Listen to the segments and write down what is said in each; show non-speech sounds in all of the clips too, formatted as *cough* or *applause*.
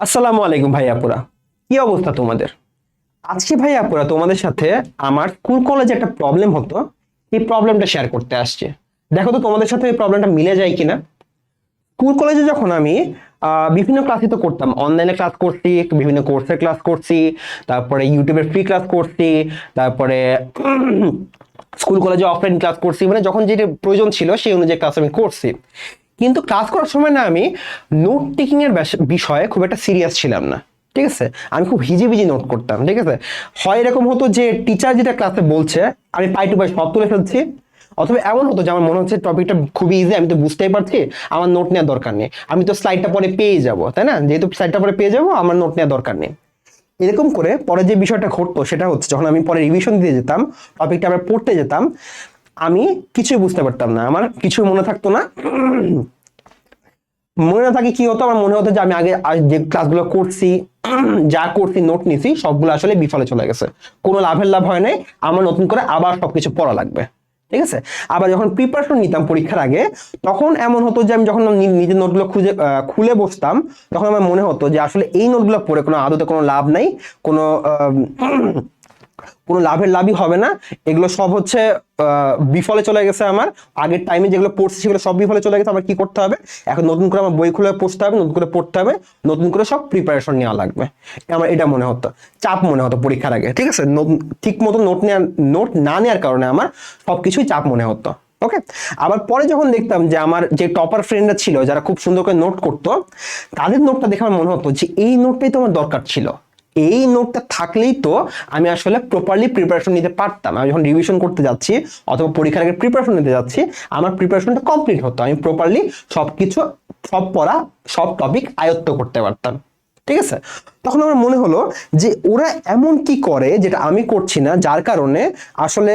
আসসালামু আলাইকুম ভাই আপুরা। কি অবস্থা তোমাদের? আজকে ভাই আপুরা, তোমাদের সাথে আমার স্কুল কলেজে একটা প্রবলেম হতো। এই প্রবলেমটা শেয়ার করতে আসছে। দেখো তো, তোমাদের সাথে এই প্রবলেমটা মিলে যায় কিনা? স্কুল কলেজে যখন আমি বিভিন্ন ক্লাসই তো করতাম। অনলাইনে ক্লাস করছি, বিভিন্ন কোর্সের ক্লাস করছি, তারপরে ইউটিউবের ফ্রি ক্লাস করছি, তারপরে *clears throat* স্কুল কলেজে অফলাইন ক্লাস করছি। মানে যখন যেটা প্রয়োজন ছিল, সেই অনুযায়ী ক্লাস আমি করছি। কিন্তু ক্লাস করার সময় না আমি নোট টেকিং এর বিষয়ে খুব একটা সিরিয়াস ছিলাম না, ঠিক আছে? আমি খুব হিজিবিজি নোট করতাম, ঠিক আছে? হয় এরকম হতো যে টিচার যেটা ক্লাসে বলছে, আমি পাই টু পাই সব তুলে ফেলছি, অথবা এমন হতো যে আমার মনে হচ্ছে টপিকটা খুবই ইজি আমি তো বুঝতেই পারছি, আমার নোট নেওয়ার দরকার নেই। আমি তো স্লাইডটা পরে পেয়ে যাব, তাই না? যেহেতু স্লাইডটা পরে পেয়ে যাব, আমার নোট নেওয়ার দরকার নেই। এরকম করে পরে যে বিষয়টা ঘটতো, সেটা হচ্ছে যখন আমি পরে রিভিশন দিয়ে যেতাম টপিকটা আমরা পড়তে যেতাম আমি কিছুই বুঝতে পারতাম না। আমার কিছুই মনে থাকতো না। মনে না থাকে কি হতো, আমার মনে হতো যে আমি আগে যে ক্লাসগুলো করছি, যা করছি নোট নিছি, সবগুলো আসলে বিফলে চলে গেছে। কোনো লাভের লাভ হয় নাই, আমার নতুন করে আবার সবকিছু পড়া লাগবে। ঠিক আছে? আবার যখন প্রিপারেশন নিতাম পরীক্ষার আগে, তখন এমন হতো যে আমি যখন নিজের নোটগুলো খুঁজে খুলে বসতাম, তখন আমার মনে হতো যে আসলে এই নোটগুলো পড়ে কোনো আদতে কোনো লাভ নাই, কোনো কোনো লাভের লাভই হবে না। এগুলো সব হচ্ছে বিফলে চলে গেছে আমার। আগের টাইমে যেগুলো পড়ছে সেগুলো সব বিফলে চলে গেছে আমার কি করতে হবে? এখন নতুন করে আমার বই খুলে পড়তে হবে, নতুন করে পড়তে হবে, নতুন করে সব প্রিপারেশন নেওয়া লাগবে। আমার এটা মনে হতো, চাপ মনে হতো পরীক্ষার আগে, ঠিক আছে? ঠিক মতো নোট নেওয়ার নোট না নেওয়ার কারণে আমার সবকিছুই চাপ মনে হতো ওকে আবার পরে যখন দেখতাম যে আমার যে টপার ফ্রেন্ডরা ছিল, যারা খুব সুন্দর করে নোট করতো, তাদের নোটটা দেখে আমার মনে হতো যে এই নোটটাই তো আমার দরকার ছিল। এই নোটটা থাকলেই তো আমি আসলে প্রপারলি প্রিপারেশন নিতে পারতাম। আমি যখন রিভিশন করতে যাচ্ছি অথবা পরীক্ষার আগে প্রিপারেশন নিতে যাচ্ছি, আমার প্রিপারেশনটা কমপ্লিট হতো। আমি প্রপারলি সবকিছু, সব পড়া, সব টপিক আয়ত্ত করতে পারতাম। ঠিক আছে? তখন আমার মনে হলো যে ওরা এমন কি করে যেটা আমি করছি না, যার কারণে আসলে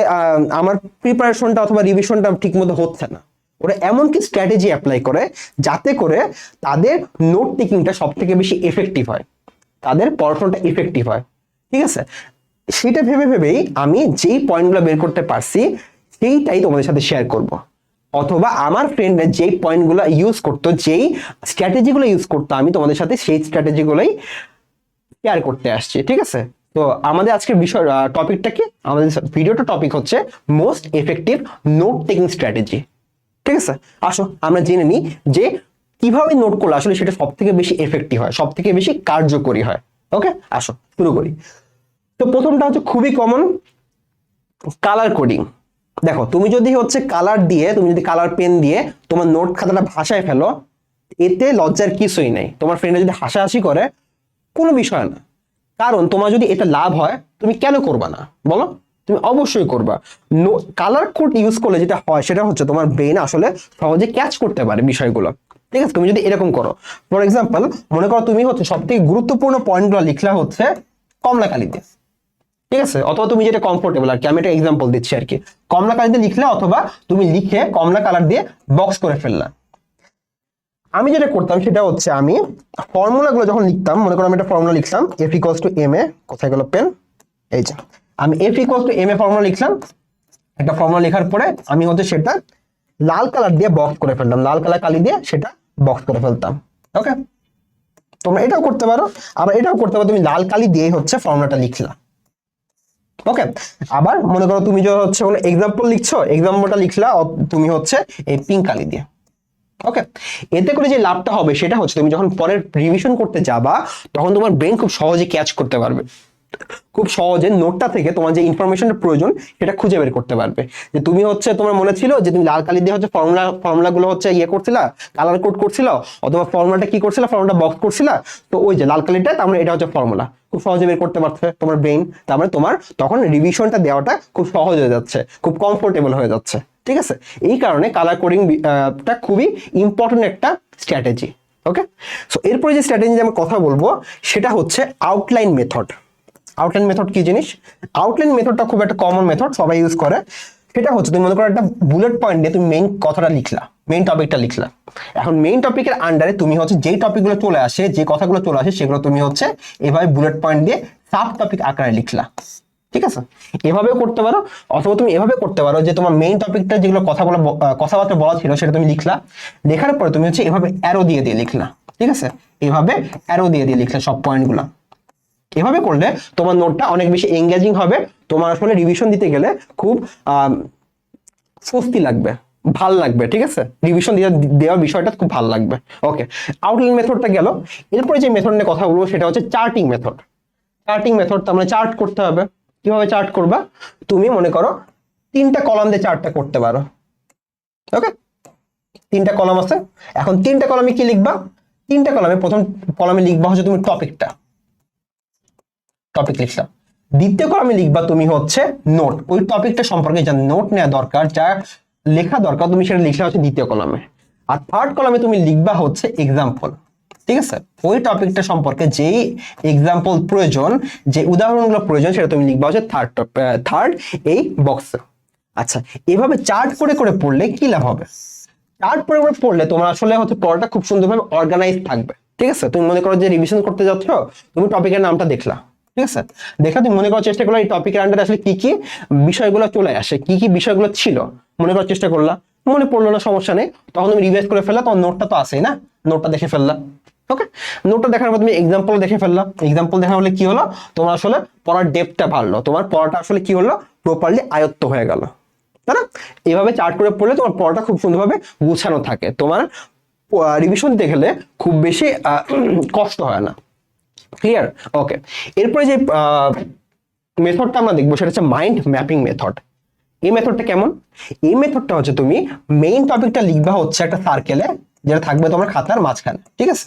আমার প্রিপারেশনটা অথবা রিভিশনটা ঠিকমতো হচ্ছে না। ওরা এমন কি স্ট্র্যাটেজি অ্যাপ্লাই করে যাতে করে তাদের নোট টেকিংটা সব থেকে বেশি এফেক্টিভ হয়। তাদের পড়াশোনাটা ইফেক্টিভ হয়। ঠিক আছে? সেটা ভেবে ভেবেই আমি যেই পয়েন্টগুলো বের করতে পারছি, সেইটাই তোমাদের সাথে শেয়ার করব। অথবা আমার ফ্রেন্ডরা যেই পয়েন্টগুলো ইউজ করতো, যেই স্ট্র্যাটেজিগুলো ইউজ করতো, আমি তোমাদের সাথে সেই স্ট্র্যাটেজিগুলোই শেয়ার করতে আসছি। ঠিক আছে? তো আমাদের আজকের বিষয় টপিকটা কি? আমাদের ভিডিওটা টপিক হচ্ছে most effective note taking strategy ঠিক আছে? আসো, আমরা জেনে নিই যে কীভাবে নোট করলে আসলে সেটা সব থেকে বেশি এফেক্টিভ হয় সব থেকে বেশি কার্যকরী হয়? ওকে আসো, শুরু করি। তো প্রথমটা হচ্ছে খুবই কমন কালার কোডিং দেখো, তুমি যদি হচ্ছে কালার দিয়ে, তুমি যদি কালার পেন দিয়ে তোমার নোট খাতাটা ভাষায় ফেলো, এতে লজ্জার কিছুই নেই। তোমার ফ্রেন্ডে যদি হাসাহাসি করে, কোনো বিষয় না। কারণ তোমার যদি এটা লাভ হয়, তুমি কেন করবা না? বলো? তুমি অবশ্যই করবা। কালার কোড ইউজ করলে যেটা হয়, সেটা হচ্ছে তোমার ব্রেন আসলে সহজে ক্যাচ করতে পারে বিষয়গুলো। ঠিক আছে, তুমি যদি এরকম করো। ফর এক্সাম্পল মনে করো তুমি হচ্ছে সব থেকে গুরুত্বপূর্ণ পয়েন্টগুলো লিখলা হচ্ছে কমলা কালিতে ঠিক আছে, অথবা তুমি যেটা কমফোর্টেবল আর কি, আমি একটা এক্সাম্পল দিচ্ছি আর কি। কমলা কালার লিখলে অথবা তুমি লিখে কমলা কালার দিয়ে বক্স করে ফেললা। আমি যেটা করতাম সেটা হচ্ছে আমি ফর্মুলাগুলো যখন লিখতাম, মনে করো আমি একটা ফর্মুলা লিখলাম F equals to M A, কোথায় গেল পেন এই যে, আমি F equals to M A formula লিখলাম। একটা ফর্মুলা লেখার পরে আমি হচ্ছে সেটা লাল কালার দিয়ে বক্স করে ফেললাম, লাল কালার কালি দিয়ে সেটা বক্স করে ফেলতাম ওকে তোমরা এটাও করতে পারো, আবার এটাও করতে পারো, তুমি লাল কালি দিয়ে হচ্ছে ফর্মুলাটা লিখলা ওকে আবার মনে করো তুমি যে হচ্ছে কোনো এক্সাম্পল লিখছো এক্সাম্পলটা লিখলা তুমি হচ্ছে এই পিঙ্ক কালি দিয়ে ওকে এতে করে যে লাভটা হবে সেটা হচ্ছে তুমি যখন পরের রিভিশন করতে যাবা, তখন তোমার ব্রেন খুব সহজে ক্যাচ করতে পারবে। খুব সহজে নোটটা থেকে তোমার যে ইনফরমেশনের প্রয়োজন, সেটা খুঁজে বের করতে পারবে। যে তুমি হচ্ছে, তোমার মনে ছিল যে তুমি লাল কালি দিয়ে হচ্ছে ফর্মুলা ফর্মুলা গুলো হচ্ছে ইয়ে করছিলা কালার কোড করছিল, অথবা ফর্মুলাটা কি করছিল ফর্মুলাটা বক্স করছিলা, তো ওই যে লাল কালিটা, তার মানে এটা হচ্ছে ফর্মুলা খুব সহজে বের করতে পারছে তোমার ব্রেন তার মানে তোমার তখন রিভিশনটা দেওয়াটা খুব সহজ হয়ে যাচ্ছে, খুব কমফোর্টেবল হয়ে যাচ্ছে, ঠিক আছে? এই কারণে কালার কোডিং টা খুবই ইম্পর্টেন্ট একটা স্ট্র্যাটেজি ওকে সো এরপরে যে স্ট্র্যাটেজি আমি কথা বলব, সেটা হচ্ছে আউটলাইন মেথড আউটলাইন মেথড কি জিনিস? আউটলাইন মেথডটা খুব একটা কমন মেথড সবাই ইউজ করে। সেটা হচ্ছে, তুমি মনে করো একটা বুলেট পয়েন্ট দিয়ে তুমি মেইন কথাটা লিখলা মেইন টপিকটা লিখলা। এখন মেইন টপিকের আন্ডারে তুমি হচ্ছে যেই টপিকগুলো চলে আসে, যে কথাগুলো চলে আসে, সেগুলো তুমি হচ্ছে এভাবে বুলেট পয়েন্ট দিয়ে সাব টপিক আকারে লিখলা। ঠিক আছে? এভাবেও করতে পারো, অথবা তুমি এভাবে করতে পারো যে তোমার মেইন টপিকটা যেগুলো কথা বলা কথাবার্তা বলা ছিল, সেটা তুমি লিখলা। লেখার পরে তুমি হচ্ছে এভাবে অ্যারো দিয়ে দিয়ে লিখলা। ঠিক আছে? এভাবে অ্যারো দিয়ে দিয়ে লিখলা সব পয়েন্টগুলো এভাবে করলে তোমার নোটটা অনেক বেশি এঙ্গেজিং হবে। তোমার আসলে রিভিশন দিতে গেলে খুব স্বস্তি লাগবে, ভালো লাগবে, ঠিক আছে? রিভিশন দেওয়ার বিষয়টা খুব ভালো লাগবে। ওকে আউটলাইন মেথডটা গেল। এরপরে যে মেথড নিয়ে কথা বলব সেটা হচ্ছে চার্টিং মেথড চার্টিং মেথড তো আমরা চার্ট করতে হবে। কীভাবে চার্ট করবা? তুমি মনে করো তিনটা কলাম দিয়ে চার্টটা করতে পারো। ওকে তিনটা কলাম আছে। এখন তিনটা কলামে কি লিখবা? তিনটা কলামে প্রথম কলামে লিখবা হচ্ছে তুমি টপিকটা টপিক লিখলাম দ্বিতীয় কলামে লিখবা তুমি হচ্ছে নোট ওই টপিকটা সম্পর্কে যা নোট নেওয়া দরকার, যা লেখা দরকার, তুমি সেটা লিখলে হচ্ছে দ্বিতীয় কলামে আর থার্ড কলামে তুমি লিখবা হচ্ছে এক্সাম্পল ঠিক আছে? ওই টপিকটা সম্পর্কে যেই এক্সাম্পল প্রয়োজন, যে উদাহরণগুলো প্রয়োজন, সেটা তুমি লিখবা হচ্ছে থার্ড থার্ড এই বক্সে আচ্ছা এভাবে চার্ট করে করে পড়লে কি লাভ হবে? চার্ট করে করে পড়লে তোমার আসলে হচ্ছে পড়াটা খুব সুন্দরভাবে অর্গানাইজ থাকবে। ঠিক আছে? তুমি মনে করো যে রিভিশন করতে যাচ্ছ, তুমি টপিকের নামটা দেখলা। ঠিক আছে? দেখলা তুমি মনে করার চেষ্টা করলে এই টপিকের আন্ডারে আসলে কি কি বিষয়গুলো চলে আসে, কি কি বিষয়গুলো ছিল? মনে করার চেষ্টা করলা। মনে পড়ল না, সমস্যা নেই। তখন তুমি রিভাইজ করে ফেললা, তখন নোটটা তো আসেই না? নোটটা দেখে ফেললা। ওকে নোটটা দেখার পর তুমি এক্সাম্পল দেখে ফেললা। এক্সাম্পল দেখা হলে কি হলো? তোমার আসলে পড়ার ডেপটা বাড়লো। তোমার পড়াটা আসলে কি হলো? প্রপারলি আয়ত্ত হয়ে গেল। তাই না? এভাবে চার্ট করে পড়লে তোমার পড়াটা খুব সুন্দরভাবে গুছানো থাকে। তোমার রিভিশন দেখলে খুব বেশি *clears throat* কষ্ট হয় না। ক্লিয়ার ওকে এরপরে যে মেথডটা আমরা দেখব, সেটা হচ্ছে মাইন্ড ম্যাপিং মেথড এই মেথডটা কেমন? এই মেথডটা হচ্ছে তুমি মেইন টপিকটা লিখবা হচ্ছে একটা সার্কেলে যেটা থাকবে তোমার খাতার মাঝখানে, ঠিক আছে?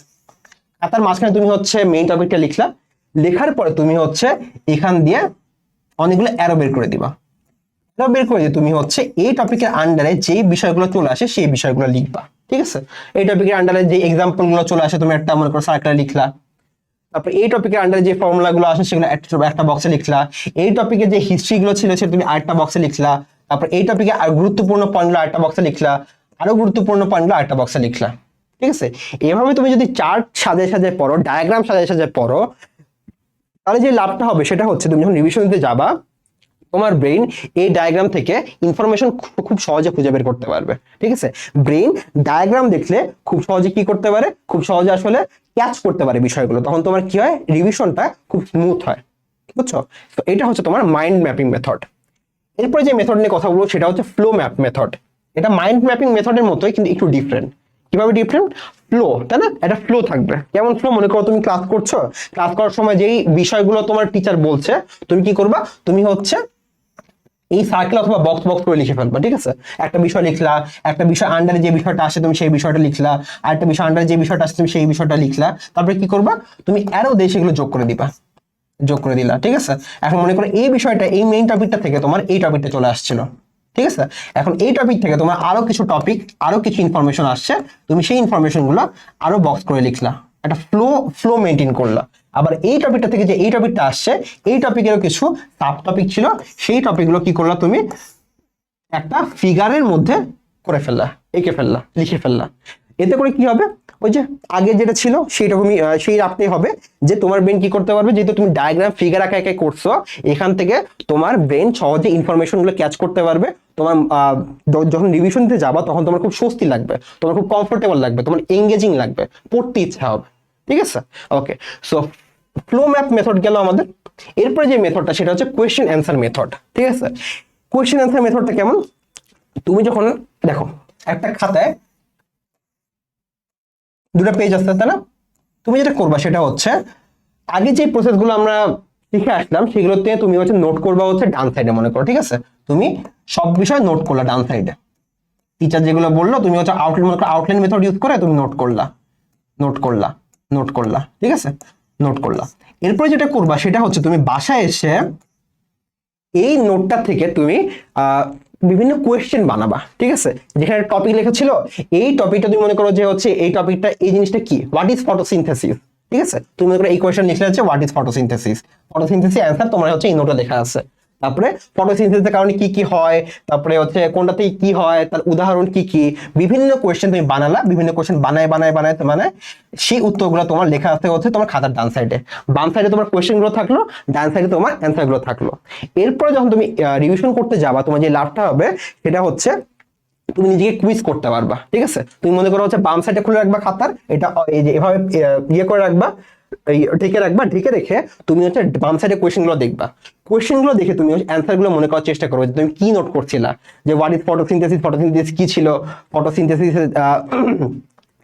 খাতার মাঝখানে তুমি হচ্ছে মেইন টপিকটা লিখলা, লেখার পরে তুমি হচ্ছে এখান দিয়ে অনেকগুলো অ্যারো বের করে দিবা। অ্যারো বের করে দিয়ে তুমি হচ্ছে এই টপিকের আন্ডারে যেই বিষয়গুলো চলে আসে, সেই বিষয়গুলো লিখবা, ঠিক আছে? এই টপিকের আন্ডারে যে এক্সাম্পলগুলো চলে আসে, তুমি একটা মনে করো সার্কেলে লিখলা তারপর এই টপিকের আন্ডারে যে ফর্মুলা গুলো আসে সেগুলো একটা- বক্সে লিখলা। এই টপিকে যে হিস্ট্রি গুলো ছিল সেটা তুমি আরেকটা বক্সে লিখলা। তারপর এই টপিকে আর গুরুত্বপূর্ণ পয়েন্টগুলো আরেকটা বক্সে লিখলা। আরও গুরুত্বপূর্ণ পয়েন্টগুলো আরেকটা বক্সে লিখলা। ঠিক আছে? এভাবে তুমি যদি চার্ট সাজায় সাজে পড়ো ডায়াগ্রাম সাজে সাজায় পড়ো, তাহলে যে লাভটা হবে সেটা হচ্ছে তুমি যখন রিভিশন দিতে যাবা, তোমার ব্রেন এই ডায়াগ্রাম থেকে ইনফরমেশন খুব সহজে খুঁজে বের করতে পারবে। ঠিক আছে? ব্রেন ডায়াগ্রাম দেখলে খুব সহজে কি করতে পারে? খুব সহজে আসলে ক্যাচ করতে পারে বিষয়গুলো, তখন তোমার কি হয়? রিভিশনটা খুব স্মুথ হয়। বুঝছ? তো এটা হচ্ছে তোমার মাইন্ড ম্যাপিং মেথড এরপরে যে মেথড নিয়ে কথা বলব, সেটা হচ্ছে ফ্লো ম্যাপ মেথড এটা মাইন্ড ম্যাপিং মেথডের মতোই, কিন্তু একটু ডিফারেন্ট কীভাবে ডিফারেন্ট ফ্লো তাই না? একটা ফ্লো থাকবে। কেমন ফ্লো মনে করো তুমি ক্লাস করছ। ক্লাস করার সময় যেই বিষয়গুলো তোমার টিচার বলছে, তুমি কি করবা? তুমি হচ্ছে এই সার্কেল অথবা বক্স বক্স করে লিখে ফেলবা, ঠিক আছে? একটা বিষয় লিখলা, একটা বিষয় আন্ডারে যে বিষয়টা আসে তুমি সেই বিষয়টা লিখলা আর একটা বিষয় আন্ডারে যে বিষয়টা আসে তুমি সেই বিষয়টা লিখলা, তারপরে কি করবা? তুমি অ্যারো দিয়ে সেগুলো যোগ করে দিবা, যোগ করে দিলা, ঠিক আছে? এখন মনে করো এই বিষয়টা, এই মেইন টপিকটা থেকে তোমার এই টপিকটা চলে আসছিল, ঠিক আছে? এখন এই টপিক থেকে তোমার আরও কিছু টপিক আরও কিছু ইনফরমেশন আসছে, তুমি সেই ইনফরমেশনগুলো আরও বক্স করে লিখলা, একটা ফ্লো ফ্লো মেনটেন করলা। আবার এই টপিকটা থেকে যে এই টপিকটা আসছে এই টপিকেরও কিছু সাব টপিক ছিল সেই টপিকগুলো কি করলা তুমি? একটা ফিগারের মধ্যে করে ফেললা এঁকে ফেললা লিখে ফেললা। এতে করে কি হবে? ওই যে আগে যেটা ছিল আহ, সেই রাখতে হবে যে তোমার ব্রেন কি করতে পারবে? যেহেতু তুমি ডায়াগ্রাম ফিগার আঁকা একে করছ এখান থেকে তোমার ব্রেন সহজে ইনফরমেশনগুলো ক্যাচ করতে পারবে। তোমার যখন রিভিশন দিতে যাবা তখন তোমার খুব স্বস্তি লাগবে তোমার খুব কমফোর্টেবল লাগবে তোমার এঙ্গেজিং লাগবে পড়তে ইচ্ছা হবে। ঠিক আছে? Okay so flow map method গেল আমাদের। এরপরে যে মেথডটা সেটা হচ্ছে কোয়েশ্চেন অ্যান্সার মেথড ঠিক আছে? কোয়েশ্চেন অ্যান্সার মেথডটা কেমন? তুমি যখন, দেখো, একটা খাতায় দুটো পেজ আসতে তাই না? তুমি যেটা করবা, সেটা হচ্ছে, আগে যে প্রসেসগুলো আমরা শিখে আসলাম, সেগুলোতে তুমি হচ্ছে নোট করবা হচ্ছে ডান সাইডে মনে করো, ঠিক আছে? তুমি সব বিষয় নোট করলা ডান সাইডে টিচার যেগুলো বলল, তুমি হচ্ছে আউটলাইন মনে করো আউটলাইন মেথড ইউজ করে তুমি নোট করলা। নোট করলা। নোট করলা, ঠিক আছে? নোট করলা। এরপরে যেটা করবা, সেটা হচ্ছে তুমি বাসায় এসে এই নোটটা থেকে তুমি বিভিন্ন কোয়েশ্চেন বানাবা, ঠিক আছে? যেখানে টপিক লেখা ছিল, এই টপিকটা তুমি মনে করো যে হচ্ছে, এই টপিকটা এই জিনিসটা কি? হোয়াট ইজ ফটোসিনথেসিস ঠিক আছে? তুমি মনে করো এই কোয়েশ্চেন লিখলে হচ্ছে what is photosynthesis photosynthesis answer তোমার হচ্ছে এই নোটে লেখা আছে। তারপরে ফটোসিনথেসিসের কারণে কি কি হয়, তারপরে হচ্ছে কোনটাতে কি হয়, তার উদাহরণ কি কি, বিভিন্ন কোয়েশ্চেন তুমি বানালা, বিভিন্ন কোয়েশ্চেন বানায় বানায় বানায় মানে সেই উত্তরগুলো তোমার লেখা আছে হচ্ছে তোমার খাতার ডান সাইডে বাম সাইডে তোমার কোয়েশ্চেনগুলো থাকল, ডান সাইডে তোমার অ্যান্সারগুলো থাকল। এরপরে যখন তুমি রিভিশন করতে যাবা, তোমার যে লাভটা হবে, সেটা হচ্ছে তুমি নিজেকে কুইজ করতে পারবা, ঠিক আছে? তুমি মনে করো হচ্ছে বাম সাইডে খুলে রাখবা খাতার, এটা, এই যে এভাবে ইয়ে করে রাখবা এই ঢেকে রাখবা ঢেকে রেখে তুমি হচ্ছে বাম সাইডে কোয়েশ্চেনগুলো দেখবা। কোয়েশ্চেনগুলো দেখে তুমি অ্যান্সারগুলো মনে করার চেষ্টা করবে যে তুমি কি নোট করছিলা? যে হোয়াট ইজ ফটোসিনথেসিস ফটোসিনথেসিস কি ছিল? ফটোসিনথেসিস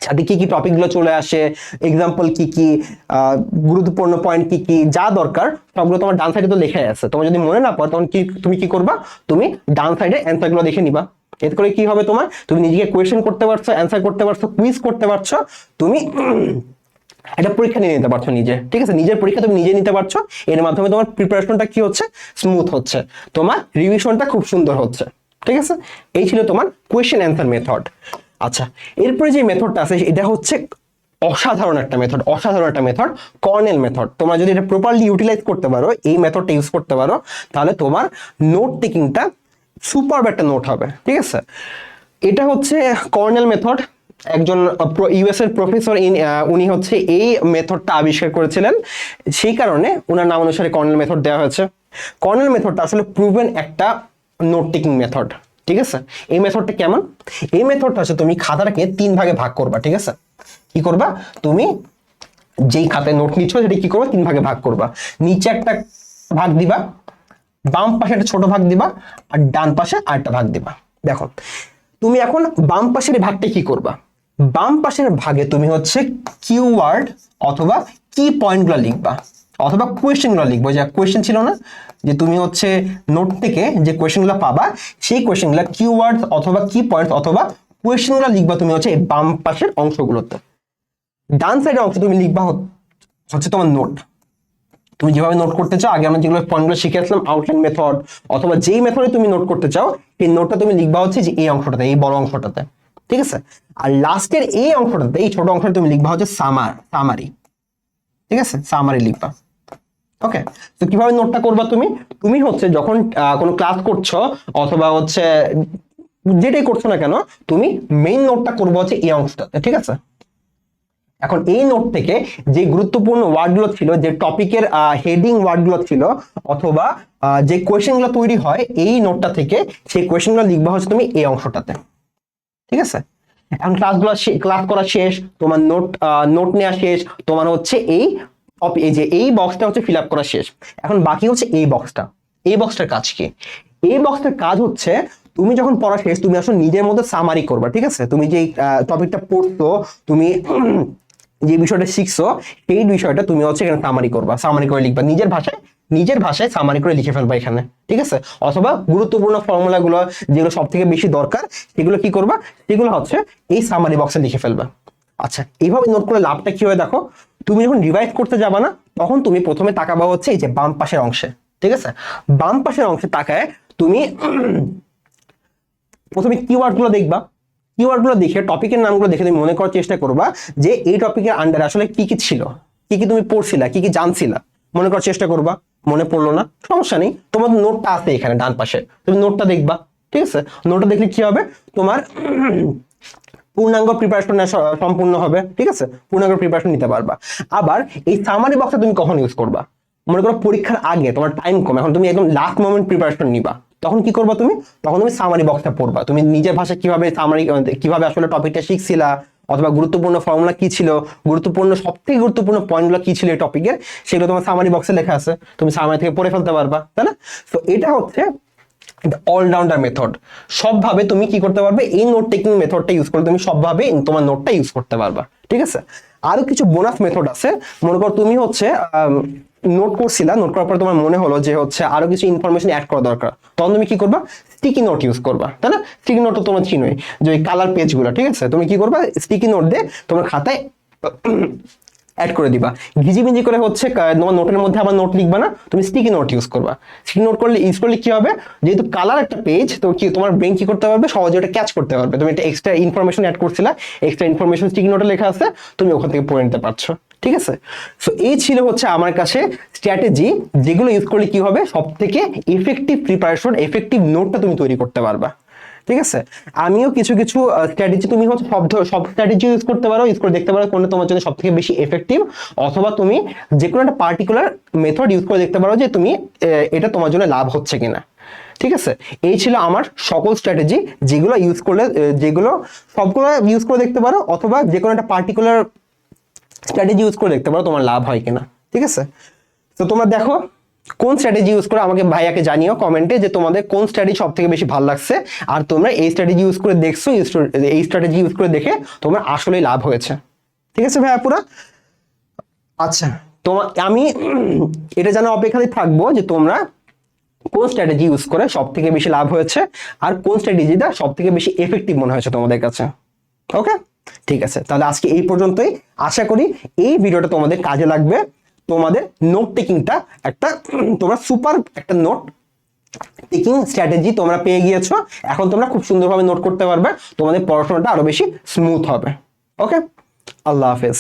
সাথে কি কি টপিকগুলো চলে আসে? এক্সাম্পল কি কি? গুরুত্বপূর্ণ পয়েন্ট কি কি? যা দরকার, সবগুলো তোমার ডান সাইডে তো লেখাই আছে। তোমার যদি মনে না পড়ে তখন কি, তুমি কি করবা? তুমি ডান সাইডে অ্যান্সারগুলো দেখে নিবা। এতে করে কি হবে তোমার? তুমি নিজেকে কোয়েশ্চেন করতে পারছ অ্যান্সার করতে পারছ কুইজ করতে পারছ। তুমি একটা পরীক্ষা নিয়ে নিতে পারছ নিজে, ঠিক আছে? নিজের পরীক্ষা তুমি নিজে নিতে পারছ। এর মাধ্যমে তোমার প্রিপারেশনটা কি হচ্ছে? স্মুথ হচ্ছে। তোমার রিভিশনটা খুব সুন্দর হচ্ছে, ঠিক আছে? এই ছিল তোমার কোয়েশ্চেন অ্যান্সার মেথড আচ্ছা এরপরে যে মেথডটা আছে, এটা হচ্ছে অসাধারণ একটা মেথড অসাধারণ একটা মেথড কর্নেল মেথড তোমরা যদি এটা প্রপারলি ইউটিলাইজ করতে পারো, এই মেথডটা ইউজ করতে পারো, তাহলে তোমার নোট টেকিংটা সুপার একটা নোট হবে, ঠিক আছে? এটা হচ্ছে কর্নেল মেথড একজন ইউএস এর প্রফেসর ইন উনি হচ্ছে এই মেথডটা আবিষ্কার করেছিলেন। সেই কারণে ওনার নাম অনুসারে কর্নেল মেথড দেওয়া হয়েছে। কর্নেল মেথডটা আসলে প্রুভেন একটা নোট টেকিং মেথড ঠিক আছে? এই মেথডটা কেমন? এই মেথডটা হচ্ছে তুমি খাতাটাকে তিন ভাগে ভাগ করবা, ঠিক আছে? কি করবা? তুমি যেই খাতায় নোট নিচ্ছ সেটা কি করবা? তিন ভাগে ভাগ করবা। নিচে একটা ভাগ দিবা, বাম পাশে একটা ছোট ভাগ দিবা, আর ডান পাশে আরেকটা ভাগ দিবা। দেখো তুমি এখন বাম পাশের ভাগটা কি করবা? বাম পাশের ভাগে তুমি হচ্ছে কিওয়ার্ড অথবা কি পয়েন্টগুলো লিখবা, অথবা কোয়েশ্চেনগুলো লিখব। যে কোয়েশ্চেন ছিল না, যে তুমি হচ্ছে নোট থেকে যে কোয়েশ্চেনগুলো পাবা, সেই কোয়েশ্চেনগুলো কিওয়ার্ড অথবা কি পয়েন্ট অথবা কোয়েশ্চেনগুলো লিখবা তুমি হচ্ছে বাম পাশের অংশগুলোতে। ডান সাইডের অংশ তুমি লিখবা হচ্ছে তোমার নোট তুমি যেভাবে নোট করতে চাও, আগে আমরা যেগুলো পয়েন্টগুলো শিখে আসলাম আউটলাইন মেথড অথবা যেই মেথডে তুমি নোট করতে চাও, সেই নোটটা তুমি লিখবা হচ্ছে যে এই অংশটাতে, এই বড় অংশটাতে। ঠিক আছে? আর লাস্টের এই অংশটাতে, এই ছোট অংশটা তুমি লিখবা হচ্ছে সামার সামারি ঠিক আছে? সামারি লিখবা। ওকে তো কীভাবে নোটটা করবা তুমি? তুমি হচ্ছে যখন কোনো ক্লাস করছ, অথবা হচ্ছে যেটাই করছ না কেন, তুমি মেইন নোটটা করব হচ্ছে এই অংশটাতে। ঠিক আছে? এখন এই নোট থেকে যে গুরুত্বপূর্ণ ওয়ার্ডগুলো ছিল, যে টপিকের হেডিং ওয়ার্ডগুলো ছিল অথবা যে কোয়েশ্চেনগুলো তৈরি হয়, এই নোটটা থেকে সেই কোয়েশ্চেনগুলো লিখবা হচ্ছে তুমি এই অংশটাতে। ঠিক আছে? এখন ক্লাসগুলো ক্লাস করা শেষ, তোমার নোট নোট নেওয়া শেষ, তোমার হচ্ছে এই এই যে এই বক্সটা হচ্ছে ফিল আপ করা শেষ। এখন বাকি হচ্ছে এই বক্সটা এই বক্সটার কাজ কি? এই বক্সটার কাজ হচ্ছে তুমি যখন পড়া শেষ, তুমি আসলে নিজের মধ্যে সামারি করবা, ঠিক আছে? তুমি যে টপিকটা পড়তো তুমি যে বিষয়টা শিখছো, সেই বিষয়টা তুমি হচ্ছে এখানে সামারি করবা। সামারি করে লিখবা। নিজের ভাষায় নিজের ভাষায় সামারি করে লিখে ফেলবা এখানে। ঠিক আছে? অথবা গুরুত্বপূর্ণ ফর্মুলাগুলো যেগুলো সব থেকে বেশি দরকার, সেগুলো কি করবা? সেগুলো হচ্ছে এই সামারি বক্সে লিখে ফেলবা। আচ্ছা এইভাবে নোট করে লাভটা কি হয় দেখো? তুমি যখন রিভাইজ করতে যাবা না, তখন তুমি প্রথমে তাকাবা হচ্ছে এই যে বাম পাশের অংশে। ঠিক আছে? বাম পাশের অংশে তাকায় তুমি *clears throat* প্রথমে কিওয়ার্ডগুলো দেখবা। কিওয়ার্ডগুলো দেখে টপিকের নামগুলো দেখে তুমি মনে করার চেষ্টা করবা যে এই টপিকের আন্ডারে আসলে কি কি ছিল? কি কি তুমি পড়ছিলা? কি কি জানছিলা? মনে করার চেষ্টা করবা। মনে পড়ল না? সমস্যা নেই। তোমার নোটটা আছে এখানে, ডান পাশে। তুমি নোটটা দেখবা, ঠিক আছে? নোটটা দেখলে কি হবে? তোমার পূর্ণাঙ্গ প্রিপারেশন সম্পূর্ণ হবে, ঠিক আছে? পূর্ণাঙ্গ প্রিপারেশন নিতে পারবা। আবার এই সামারি বক্সটা তুমি কখন ইউজ করবা? মনে করো পরীক্ষার আগে, তোমার টাইম কম। এখন তুমি একদম লাস্ট মোমেন্ট প্রিপারেশন নিবা। তখন কি করবা তুমি? তখন তুমি সামারি বক্সটা পড়বা। তুমি নিজের ভাষায় কীভাবে সামারি কীভাবে আসলে টপিকটা শিখছিলা, অথবা গুরুত্বপূর্ণ ফর্মুলা কি ছিল, গুরুত্বপূর্ণ সব থেকে গুরুত্বপূর্ণ পয়েন্টগুলো কি ছিল এই টপিকের সেগুলো তোমার সামারি বক্সে লেখা আছে। তুমি সামারি থেকে পড়ে ফেলতে পারবা, তাই না? তো এটা হচ্ছে অলরাউন্ডার মেথড সবভাবে তুমি কি করতে পারবে? এই নোট টেকিং মেথডটা ইউজ করে তুমি সবভাবে তোমার নোটটা ইউজ করতে পারবা। ঠিক আছে? আরও কিছু বোনাস মেথড আছে। মনে করো তুমি হচ্ছে নোট করছিলা নোট করার পর তোমার মনে হলো যে হচ্ছে আরও কিছু ইনফরমেশন অ্যাড করা দরকার। তখন তুমি কি করবা? স্টিকি নোট ইউজ করবা, তাই না? স্টিকি নোট তো তোমার চিনোই, যে ওই কালার পেজগুলো ঠিক আছে? তুমি কি করবা? স্টিকি নোট দিয়ে তোমার খাতায় *coughs* অ্যাড করে দিবা। ঘিজিবিজি করে হচ্ছে তোমার নোটের মধ্যে আবার নোট লিখবা না, তুমি স্টিকি নোট ইউজ করবা। স্টিকি নোট করলে ইউজ করলে কি হবে? যেহেতু কালার একটা পেজ তো কি, তোমার ব্রেন কি করতে পারবে? সহজে ওটা ক্যাচ করতে পারবে। তুমি একটা এক্সট্রা ইনফরমেশন অ্যাড করছিলা এক্সট্রা ইনফরমেশন স্টিকি নোটে লেখা আছে, তুমি ওখান থেকে পড়ে নিতে পারছ। ঠিক আছে? সো এই ছিল হচ্ছে আমার কাছে স্ট্র্যাটেজি যেগুলো ইউজ করলে কি হবে? সব থেকে এফেক্টিভ প্রিপারেশন এফেক্টিভ নোটটা তুমি তৈরি করতে পারবা। ঠিক আছে? আমিও কিছু কিছু স্ট্র্যাটেজি তুমি হচ্ছে সব সব স্ট্র্যাটেজি ইউজ করতে পারো ইউজ করে দেখতে পারো কোনটা তোমার জন্য সব থেকে বেশি এফেক্টিভ অথবা তুমি যে কোনো একটা পার্টিকুলার মেথড ইউজ করে দেখতে পারো যে তুমি এটা তোমার জন্য লাভ হচ্ছে কিনা। ঠিক আছে? এই ছিল আমার সকল স্ট্র্যাটেজি যেগুলো ইউজ করলে যেগুলো সবগুলো ইউজ করে দেখতে পারো, অথবা যে কোনো একটা পার্টিকুলার স্ট্র্যাটেজি ইউজ করে দেখতে পারো তোমার লাভ হয় কিনা, ঠিক আছে? তো তোমরা দেখো কোন স্ট্র্যাটেজি ইউজ করে আমাকে ভাইয়াকে জানিও কমেন্টে যে তোমাদের কোন স্ট্র্যাটেজি সব থেকে বেশি ভালো লাগছে, আর তোমরা এই স্ট্র্যাটেজি ইউজ করে দেখছ, এই স্ট্র- এই স্ট্র্যাটেজি ইউজ করে দেখে তোমার আসলেই লাভ হয়েছে, ঠিক আছে ভাইয়া পুরা? আচ্ছা তোমার আমি এটা জানার অপেক্ষায় থাকব যে তোমরা কোন স্ট্র্যাটেজি ইউজ করে সব থেকে বেশি লাভ হয়েছে, আর কোন স্ট্র্যাটেজিটা সব থেকে বেশি এফেক্টিভ মনে হয়েছে তোমাদের কাছে ওকে ঠিক আছে? তাহলে আজকে এই পর্যন্তই। আশা করি এই ভিডিওটা তোমাদের কাজে লাগবে। তোমাদের নোট টেকিংটা একটা, তোমরা সুপার একটা নোট টেকিং স্ট্র্যাটেজি তোমরা পেয়ে গিয়েছো। এখন তোমরা খুব সুন্দরভাবে নোট করতে পারবে। তোমাদের পড়াশোনাটা আরও বেশি স্মুথ হবে। ওকে আল্লাহ হাফেজ।